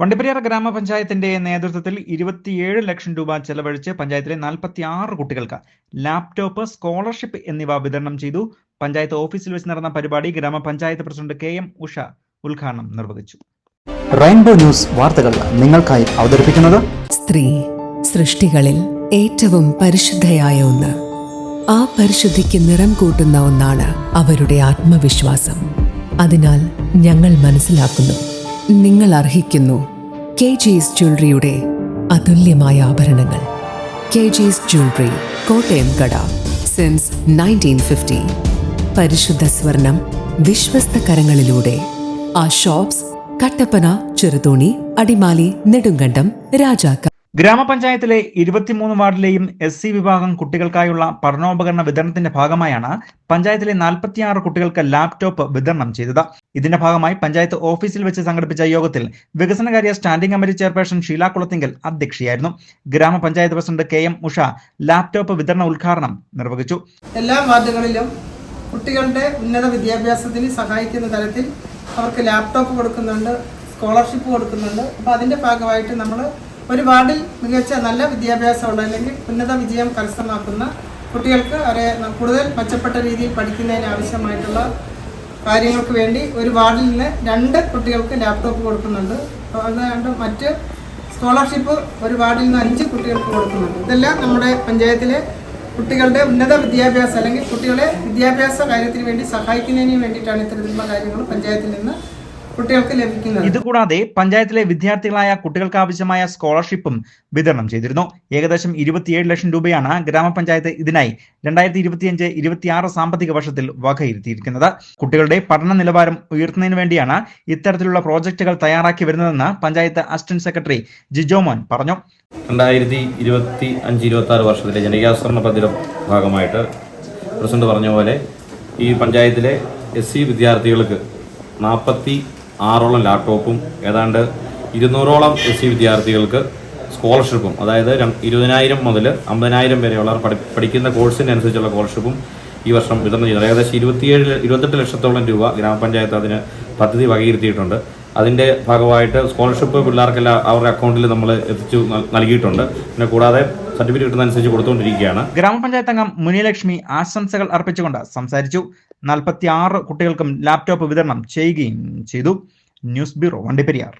വണ്ടിപ്പെരിയാർ ഗ്രാമപഞ്ചായത്തിന്റെ നേതൃത്വത്തിൽ ഇരുപത്തിയേഴ് ലക്ഷം രൂപ ചെലവഴിച്ച് പഞ്ചായത്തിലെ നാൽപ്പത്തി ആറ് കുട്ടികൾക്ക് ലാപ്ടോപ്പ് സ്കോളർഷിപ്പ് എന്നിവ വിതരണം ചെയ്തു. പഞ്ചായത്ത് ഓഫീസിൽ വെച്ച് നടന്ന പരിപാടി ഗ്രാമപഞ്ചായത്ത് പ്രസിഡന്റ് കെ എം ഉഷ ഉദ്ഘാടനം നിർവഹിച്ചു. റെയിൻബോ ന്യൂസ് വാർത്തകൾ നിങ്ങൾക്കായി അവതരിപ്പിക്കുന്നത് സ്ത്രീ സൃഷ്ടികളിൽ ഏറ്റവും പരിശുദ്ധയായ ഒന്ന്. ആ പരിശുദ്ധിക്ക് നിറം കൂട്ടുന്ന ഒന്നാണ് അവരുടെ ആത്മവിശ്വാസം. അതിനാൽ ഞങ്ങൾ മനസ്സിലാക്കുന്നു. നിങ്ങൾ അർഹിക്കുന്നു കെ ജീസ് ജ്വല്ലറിയുടെ അതുല്യമായ ആഭരണങ്ങൾ. കെ ജീസ് ജ്വല്ലറി കോട്ടയം കട സിൻസ് നയന്റീൻ ഫിഫ്റ്റി പരിശുദ്ധ സ്വർണം വിശ്വസ്ത കരങ്ങളിലൂടെ. ആ ഷോപ്സ് കട്ടപ്പന ചെറുതോണി അടിമാലി നെടുങ്കണ്ടം രാജാക്ക. ഗ്രാമപഞ്ചായത്തിലെ ഇരുപത്തിമൂന്ന് വാർഡിലെയും എസ് സി വിഭാഗം കുട്ടികൾക്കായുള്ള പഠനോപകരണ വിതരണത്തിന്റെ ഭാഗമായാണ് പഞ്ചായത്തിലെ നാൽപ്പത്തിയാറ് കുട്ടികൾക്ക് ലാപ്ടോപ്പ് വിതരണം ചെയ്തത്. ഇതിന്റെ ഭാഗമായി പഞ്ചായത്ത് ഓഫീസിൽ വെച്ച് സംഘടിപ്പിച്ച യോഗത്തിൽ വികസനകാര്യ standing committee chairperson Sheela Kulathinkal അധ്യക്ഷയായിരുന്നു. ഗ്രാമപഞ്ചായത്ത് president K M Usha laptop വിതരണ ഉദ്ഘാടനം നിർവഹിച്ചു. എല്ലാ വാർഡുകളിലും കുട്ടികളുടെ ഉന്നത വിദ്യാഭ്യാസത്തിന് സഹായിക്കുന്ന തരത്തിൽ അവർക്ക് ലാപ്ടോപ്പ് കൊടുക്കുന്നുണ്ട് സ്കോളർഷിപ്പ് കൊടുക്കുന്നുണ്ട്. അപ്പോൾ അതിന്റെ ഭാഗമായിട്ട് നമ്മൾ ഒരു വാർഡിൽ മികച്ച നല്ല വിദ്യാഭ്യാസമുള്ള അല്ലെങ്കിൽ ഉന്നത വിജയം കരസ്ഥമാക്കുന്ന കുട്ടികൾക്ക് അവരെ കൂടുതൽ മെച്ചപ്പെട്ട രീതിയിൽ പഠിക്കുന്നതിന് ആവശ്യമായിട്ടുള്ള കാര്യങ്ങൾക്ക് വേണ്ടി ഒരു വാർഡിൽ നിന്ന് രണ്ട് കുട്ടികൾക്ക് ലാപ്ടോപ്പ് കൊടുക്കുന്നുണ്ട്. അതുകൊണ്ട് മറ്റ് സ്കോളർഷിപ്പ് ഒരു വാർഡിൽ നിന്ന് അഞ്ച് കുട്ടികൾക്ക് കൊടുക്കുന്നുണ്ട്. ഇതെല്ലാം നമ്മുടെ പഞ്ചായത്തിലെ കുട്ടികളുടെ ഉന്നത വിദ്യാഭ്യാസം അല്ലെങ്കിൽ കുട്ടികളെ വിദ്യാഭ്യാസ കാര്യത്തിന് വേണ്ടി സഹായിക്കുന്നതിന് വേണ്ടിയിട്ടാണ് ഇത്തരത്തിലുള്ള കാര്യങ്ങൾ പഞ്ചായത്തിൽ നിന്ന് കുട്ടികൾക്ക് ലഭിക്കുന്നത്. ഇതുകൂടാതെ പഞ്ചായത്തിലെ വിദ്യാർത്ഥികളായ കുട്ടികൾക്ക് ആവശ്യമായ സ്കോളർഷിപ്പും വിതരണം ചെയ്തിരുന്നു. ഏകദേശം ഇരുപത്തിയേഴ് ലക്ഷം രൂപയാണ് ഗ്രാമപഞ്ചായത്ത് ഇതിനായി രണ്ടായിരത്തി ഇരുപത്തിയഞ്ച് ഇരുപത്തിയാറ് സാമ്പത്തിക വർഷത്തിൽ വകയിരുത്തിയിരിക്കുന്നത്. കുട്ടികളുടെ പഠന നിലവാരം ഉയർത്തുന്നതിന് വേണ്ടിയാണ് ഇത്തരത്തിലുള്ള പ്രോജക്റ്റുകൾ തയ്യാറാക്കി വരുന്നതെന്ന് പഞ്ചായത്ത് അസിസ്റ്റന്റ് സെക്രട്ടറി ജിജോമോൻ പറഞ്ഞു. രണ്ടായിരത്തി ഇരുപത്തി അഞ്ച് ഇരുപത്തി ആറ് വർഷത്തിലെ ജനകീയാസൂരണ പദ്ധതിയുടെ ഭാഗമായിട്ട് പ്രസിഡന്റ് പറഞ്ഞ പോലെ ഈ പഞ്ചായത്തിലെ എസ് സി വിദ്യാർത്ഥികൾക്ക് നാൽപ്പത്തി ആറോളം ലാപ്ടോപ്പും ഏതാണ്ട് ഇരുന്നൂറോളം എസ് സി വിദ്യാർത്ഥികൾക്ക് സ്കോളർഷിപ്പും അതായത് ഇരുപതിനായിരം മുതൽ അമ്പതിനായിരം വരെയുള്ള പഠി പഠിക്കുന്ന കോഴ്സിന് അനുസരിച്ചുള്ള സ്കോളർഷിപ്പും ഈ വർഷം വിതരണം ചെയ്യുന്നത് ഏകദേശം ഇരുപത്തിയേഴ് ഇരുപത്തെട്ട് ലക്ഷത്തോളം രൂപ ഗ്രാമപഞ്ചായത്ത് അതിന് പദ്ധതി വകയിരുത്തിയിട്ടുണ്ട്. അതിന്റെ ഭാഗമായിട്ട് സ്കോളർഷിപ്പ് പിള്ളേർക്കെല്ലാം അവരുടെ അക്കൗണ്ടിൽ നമ്മൾ എത്തിച്ചു നൽ- നൽകിയിട്ടുണ്ട്. പിന്നെ കൂടാതെ സർട്ടിഫിക്കറ്റ് കിട്ടുന്നതനുസരിച്ച് കൊടുത്തുകൊണ്ടിരിക്കുകയാണ്. ഗ്രാമപഞ്ചായത്ത് അംഗം മുനിലക്ഷ്മി ആശംസകൾ അർപ്പിച്ചുകൊണ്ട് സംസാരിച്ചു. നാൽപ്പത്തി കുട്ടികൾക്കും ലാപ്ടോപ്പ് വിതരണം ചെയ്യുകയും ചെയ്തു. News bureau Vandiperiyar.